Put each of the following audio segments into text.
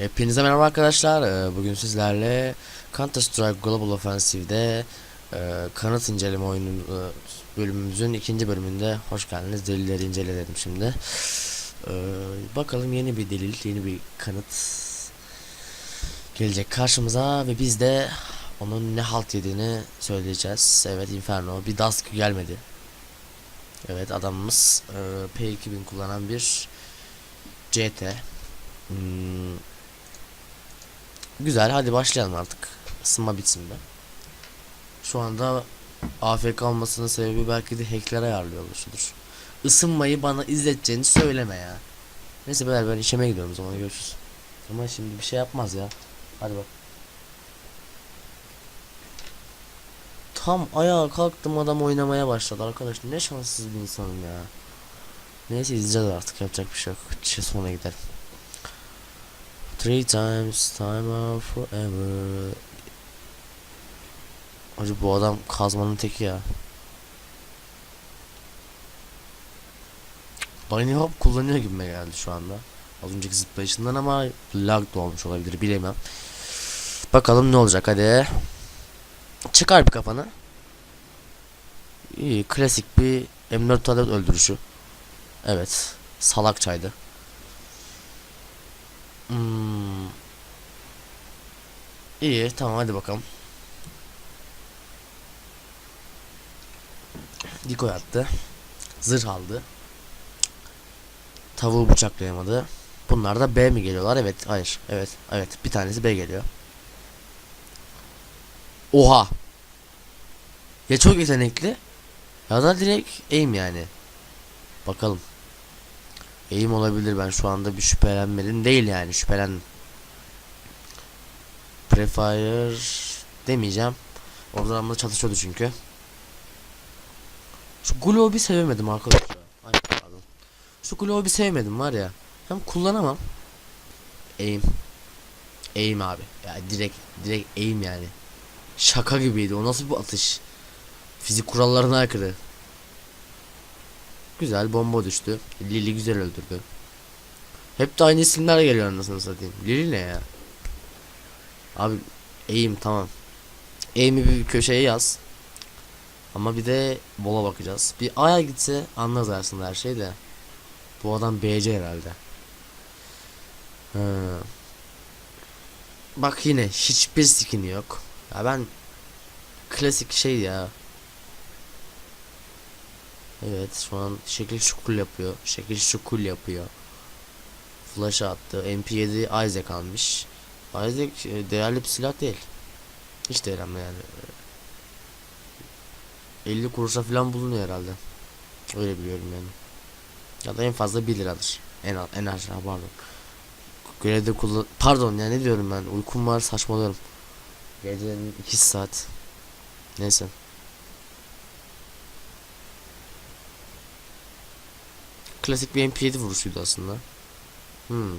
Hepinize merhaba arkadaşlar. Ee, Bugün sizlerle Counter Strike Global Offensive'de e, kanıt inceleme oyunu e, bölümümüzün ikinci bölümünde hoş geldiniz. Delilleri incele dedim şimdi. Ee, bakalım yeni bir delil, yeni bir kanıt gelecek karşımıza ve biz de onun ne halt yediğini söyleyeceğiz. Evet Inferno bir Dusk gelmedi. Evet adamımız e, P2000 kullanan bir CT. Hmm, Güzel hadi başlayalım artık. Isınma bitsin de. Şu anda AFK olmasının sebebi belki de hackler ayarlıyor oluşudur. Isınmayı bana izleteceğini söyleme ya. Neyse beyler ben işeme gidiyorum o zaman görüşürüz. Ama şimdi bir şey yapmaz ya. Hadi bak. Tam ayağa kalktım adam oynamaya başladı arkadaş. Ne şanssız bir insanım ya. Neyse izleyeceğiz artık yapacak bir şey yok. Çiğ sona gidelim. Three times time forever. Hacı bu adam kazmanın teki ya. Bunny Hop kullanıyor gibime geldi şu anda. Az önceki zıplayışından ama lag da olmuş olabilir bilemem. Bakalım ne olacak hadi. Çıkar bir kafanı. İyi klasik bir M4 adet öldürüşü. Evet. Salak çaydı. Hmm. İyi tamam hadi bakalım. Diko attı. Zırh aldı. Tavuğu bıçaklayamadı. Bunlar da B mi geliyorlar? Evet, hayır. Evet, evet. Bir tanesi B geliyor. Oha. Ya çok yetenekli ya da direkt aim yani. Bakalım. Eğim olabilir. Ben şu anda bir şüphelenmedim. Değil yani. Şüphelen Prefire demeyeceğim. Orada adamla çalışıyordu çünkü. Şu Globe'u sevemedim arkadaşlar. Pardon. Şu Globe'u sevmedim var ya. Hem kullanamam. Aim Aim abi. Ya direkt direkt aim yani. Şaka gibiydi. O nasıl bir atış? Fizik kurallarına aykırı Güzel bomba düştü. Lili güzel öldürdü. Hep de aynı isimler geliyor anasını satayım. Lili ne ya? Abi eğim tamam. Eğimi bir köşeye yaz. Ama bir de bola bakacağız. Bir A'ya gitse anlarız aslında her şey de. Bu adam BC herhalde. Ha. Bak yine hiçbir skin yok. Ya ben klasik şey ya Evet şu an şekil şukul yapıyor. Şekil şukul yapıyor. Flash attı. MP7 Isaac almış. Isaac e, değerli bir silah değil. Hiç değil ama yani. 50 kuruşa falan bulunuyor herhalde. Öyle biliyorum yani. Ya da en fazla 1 liradır. En en aşağı pardon. Görevde kullan... Pardon ya ne diyorum ben. Uykum var saçmalıyorum. Gecenin 2 saat. Neyse. Klasik bir MP7 vuruşuydu aslında. Hmm.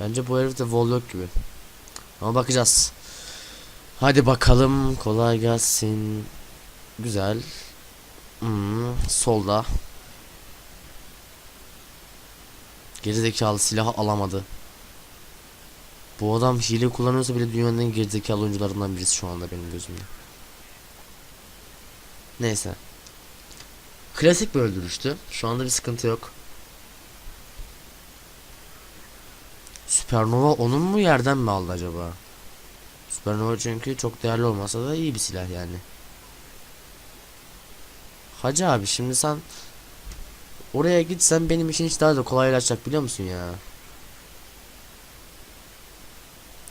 Bence bu herif de Volok gibi. Ama bakacağız. Hadi bakalım. Kolay gelsin. Güzel. Hmm, solda. Gerizekalı silahı alamadı. Bu adam hile kullanıyorsa bile dünyanın en gerizekalı oyuncularından birisi şu anda benim gözümde. Neyse. Klasik bir öldürüştü. Şu anda bir sıkıntı yok. Supernova onun mu yerden mi aldı acaba? Supernova çünkü çok değerli olmasa da iyi bir silah yani. Hacı abi şimdi sen oraya gitsen benim için hiç daha da kolaylaşacak biliyor musun ya?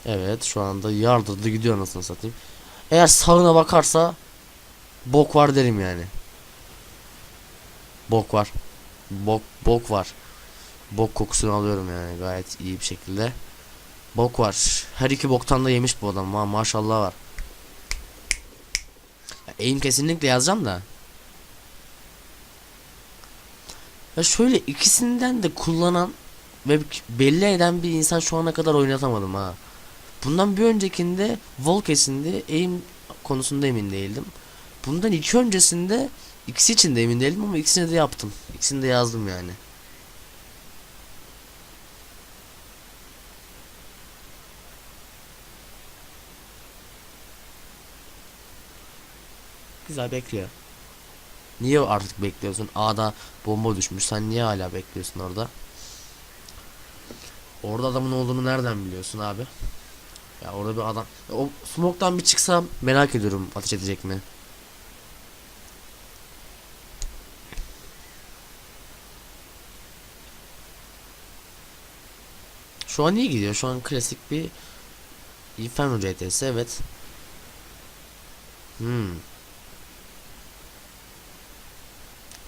Evet şu anda yardırdı gidiyor nasıl satayım. Eğer sağına bakarsa bok var derim yani. Bok var. Bok bok var. Bok kokusunu alıyorum yani gayet iyi bir şekilde. Bok var. Her iki boktan da yemiş bu adam. Ma maşallah var. Ya, aim kesinlikle yazacağım da. Ya şöyle ikisinden de kullanan ve belli eden bir insan şu ana kadar oynatamadım ha. Bundan bir öncekinde Volkes'inde aim konusunda emin değildim. Bundan iki öncesinde İkisi için de emin değilim ama ikisini de yaptım. İkisini de yazdım yani. Güzel bekliyor. Niye artık bekliyorsun? A'da bomba düşmüş. Sen niye hala bekliyorsun orada? Orada adamın olduğunu nereden biliyorsun abi? Ya orada bir adam... O smoke'tan bir çıksam merak ediyorum ateş edecek mi? Şu an iyi gidiyor. Şu an klasik bir Inferno RTS evet. Hmm.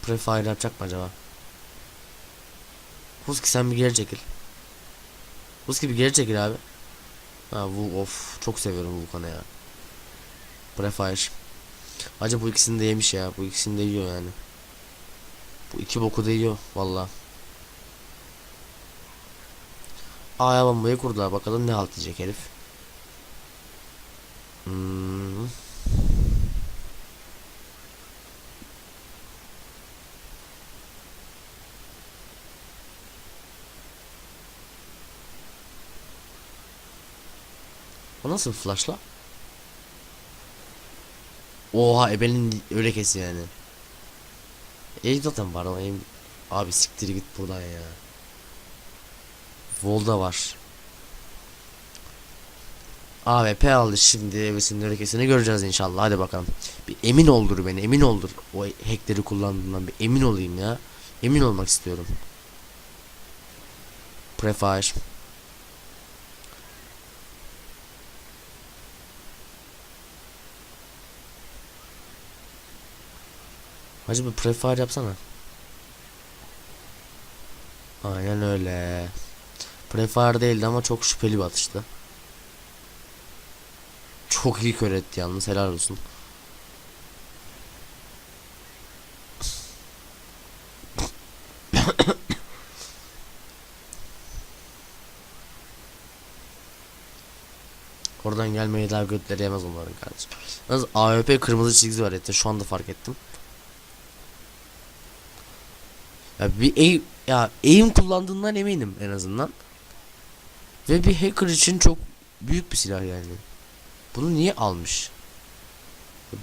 Prefire yapacak mı acaba? Husky sen bir geri çekil. Husky bir geri çekil abi. Ha bu of çok seviyorum Vulkan'ı ya. Prefire. Acaba bu ikisini de yemiş ya. Bu ikisini de yiyor yani. Bu iki boku da yiyor valla. A'ya bombayı kurdular bakalım ne halt diyecek herif. Hmm. O nasıl flashla? Oha ebenin öyle kesi yani. E zaten var ama abi siktir git buradan ya. Volda var. AWP aldı şimdi evesinin örekesini göreceğiz inşallah hadi bakalım. Bir emin oldur beni emin oldur o hackleri kullandığımdan bir emin olayım ya. Emin olmak istiyorum. Prefire. Hacı bir prefire yapsana. Aynen öyle. Prefire değildi ama çok şüpheli bir atıştı. Çok iyi kör etti yalnız helal olsun. Oradan gelmeyi daha götleri yemez onların kardeşim. Yalnız AWP kırmızı çizgi var etti şu anda fark ettim. Ya bir aim, ya aim kullandığından eminim en azından. Ve bir hacker için çok büyük bir silah yani. Bunu niye almış?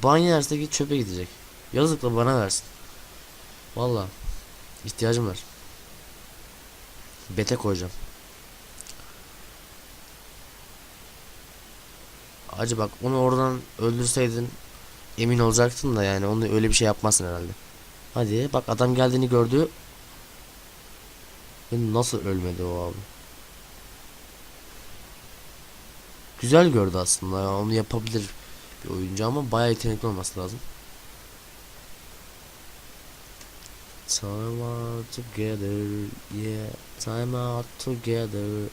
Ban yerse git çöpe gidecek. Yazıkla bana versin. Valla ihtiyacım var. Bete koyacağım. Acı bak onu oradan öldürseydin emin olacaktın da yani onu öyle bir şey yapmazsın herhalde. Hadi bak adam geldiğini gördü. Nasıl ölmedi o abi? Güzel gördü aslında ya onu yapabilir bir oyuncu ama bayağı yetenekli olması lazım. Time out together, yeah. Time out together.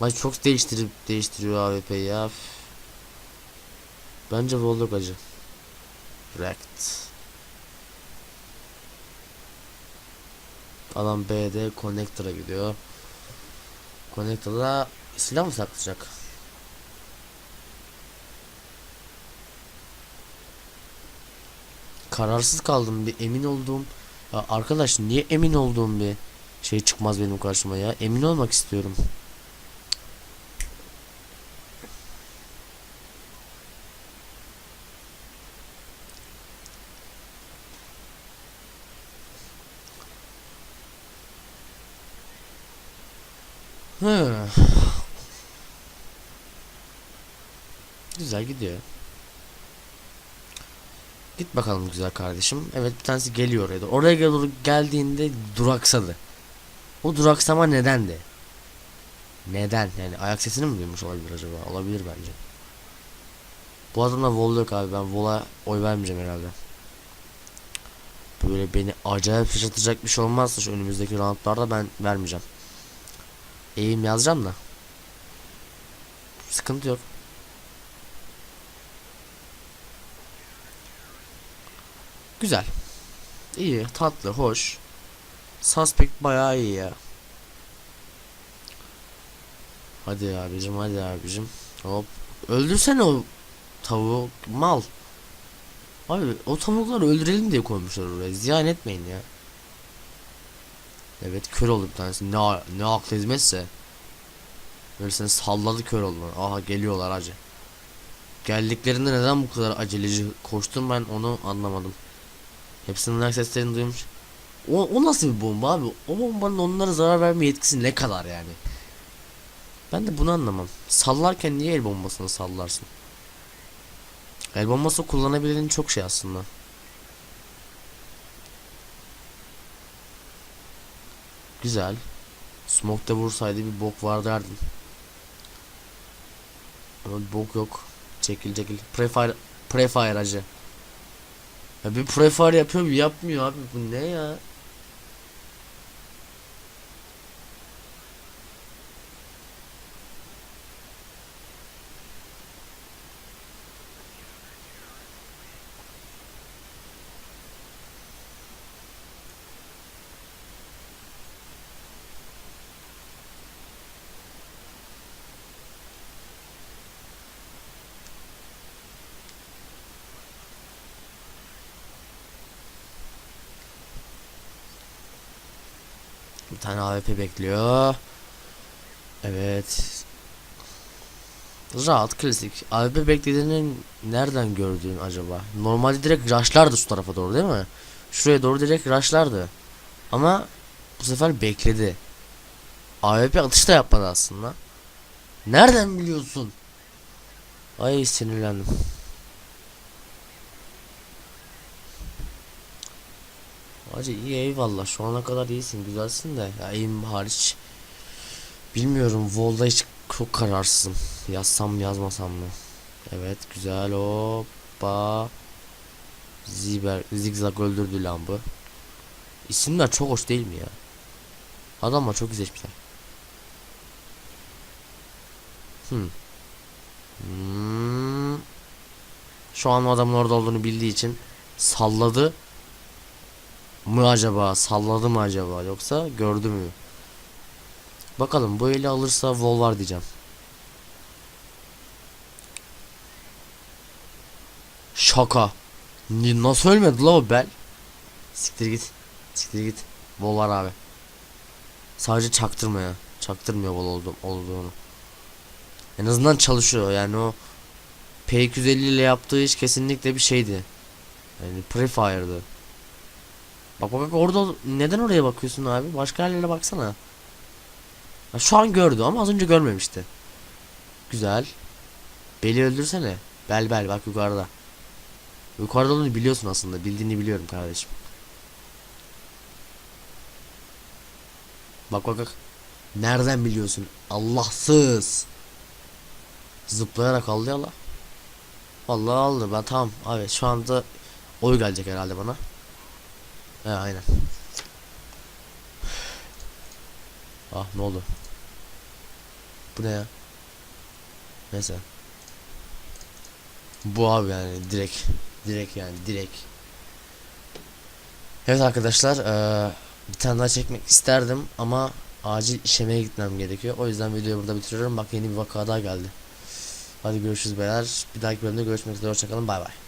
Ay çok değiştirip değiştiriyor AWP ya. Bence Voldok acı. Wrecked. Adam B'de connector'a gidiyor. Connector'da silah mı saklayacak? Kararsız kaldım bir emin olduğum ya arkadaş niye emin olduğum bir şey çıkmaz benim karşıma ya emin olmak istiyorum. Hı. Güzel gidiyor. Git bakalım güzel kardeşim. Evet bir tanesi geliyor oraya. doğru. Oraya doğru geldiğinde duraksadı. O duraksama nedendi? Neden? Yani ayak sesini mi duymuş olabilir acaba? Olabilir bence. Bu adamda vol yok abi. Ben vola oy vermeyeceğim herhalde. Böyle beni acayip şaşırtacak bir şey olmazsa şu önümüzdeki roundlarda ben vermeyeceğim. Eğim yazacağım da. Sıkıntı yok. Güzel. İyi, tatlı, hoş. Suspect bayağı iyi ya. Hadi abicim, hadi abicim. Hop. Öldürsene o tavuğu mal. Abi o tavukları öldürelim diye koymuşlar oraya. Ziyan etmeyin ya. Evet kör oldu bir tanesi. Ne ne aklı hizmetse. Böyle seni salladı kör oldu. Aha geliyorlar hacı. Geldiklerinde neden bu kadar aceleci koştum ben onu anlamadım. Hepsinin ayak seslerini duymuş. O, o nasıl bir bomba abi? O bombanın onlara zarar verme yetkisi ne kadar yani? Ben de bunu anlamam. Sallarken niye el bombasını sallarsın? El bombası kullanabildiğin çok şey aslında. Güzel. Smoke'da vursaydı bir bok var derdin. Ama bok yok. Çekil çekil. Prefire prefire acı. Ya bir prefire yapıyor bir yapmıyor abi. Bu ne ya? Bir tane AWP bekliyor. Evet. Rahat klasik. AWP beklediğini nereden gördün acaba? Normalde direkt rushlardı şu tarafa doğru değil mi? Şuraya doğru direkt rushlardı. Ama bu sefer bekledi. AWP atış da yapmadı aslında. Nereden biliyorsun? Ay sinirlendim. Hacı iyi eyvallah. Şu ana kadar iyisin güzelsin de. Ya aim hariç bilmiyorum Vol'da hiç çok kararsızım. Yazsam yazmasam mı? Evet güzel. Hoppa. Ziber zigzag öldürdü lan bu İsimler çok hoş değil mi ya? Adamlar çok izlemişler hmm. Hmm. Şu an adamın orada olduğunu bildiği için salladı mı acaba? Salladı mı acaba? Yoksa gördü mü? Bakalım bu eli alırsa vol var diyeceğim. Şaka. Nasıl ölmedi la o bel? Siktir git. Siktir git. Vol var abi. Sadece çaktırma ya. Çaktırmıyor vol oldu, olduğunu. En azından çalışıyor yani o P250 ile yaptığı iş kesinlikle bir şeydi. Yani prefire'dı. Bak bak orada neden oraya bakıyorsun abi? Başka yerlere baksana. Ha, şu an gördü ama az önce görmemişti. Güzel. Beli öldürsene. Bel bel bak yukarıda. Yukarıda olduğunu biliyorsun aslında. Bildiğini biliyorum kardeşim. Bak bak bak. Nereden biliyorsun? Allahsız. Zıplayarak aldı ya la. Vallahi aldı ben tamam abi şu anda oy gelecek herhalde bana. He aynen. Ah ne oldu? Bu ne ya? Neyse. Bu abi yani direkt direkt yani direkt. Evet arkadaşlar eee, bir tane daha çekmek isterdim ama acil işemeye gitmem gerekiyor. O yüzden videoyu burada bitiriyorum. Bak yeni bir vaka daha geldi. Hadi görüşürüz beyler. Bir dahaki bölümde görüşmek üzere. Hoşçakalın. Bay bay.